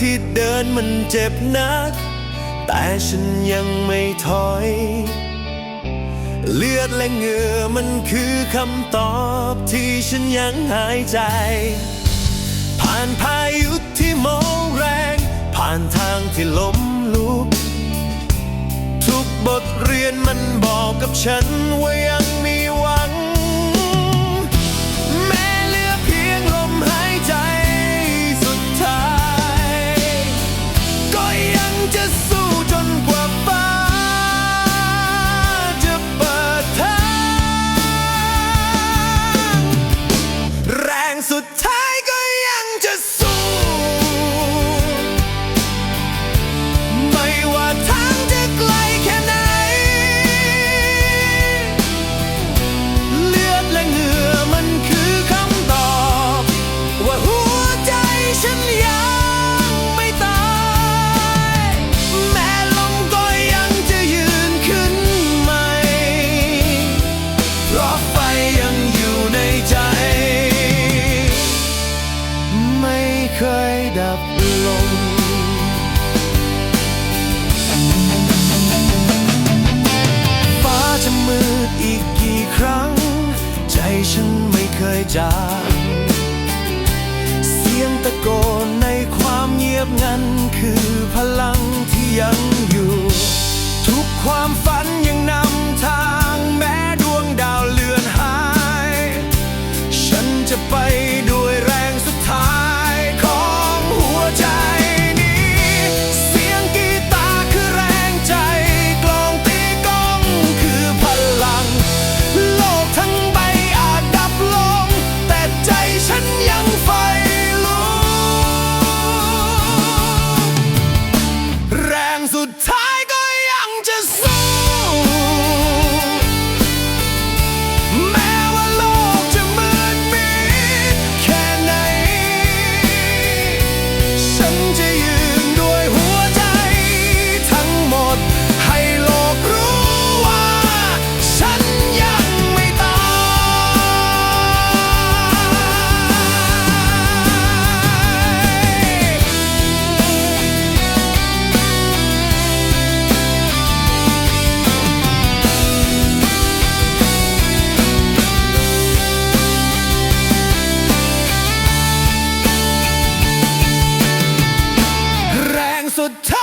ที่เดินมันเจ็บนัก แต่ฉันยังไม่ถอย เลือดและเหงื่อมันคือคำตอบที่ฉันยังหายใจ ผ่านพายุที่โมแรง ผ่านทางที่ล้มลุก ทุกบทเรียนมันบอกกับฉันว่ายัง ฉันยังไม่ตาย แม้ลมก็ยังจะยืนขึ้นใหม่ เพราะไฟยังอยู่ในใจ ไม่เคยดับ โกนในความเงียบงันคือพลังที่ยังอยู่ ทุกความฝันยังนำทางแม้ดวงดาวเลือนหาย ฉันจะไป แร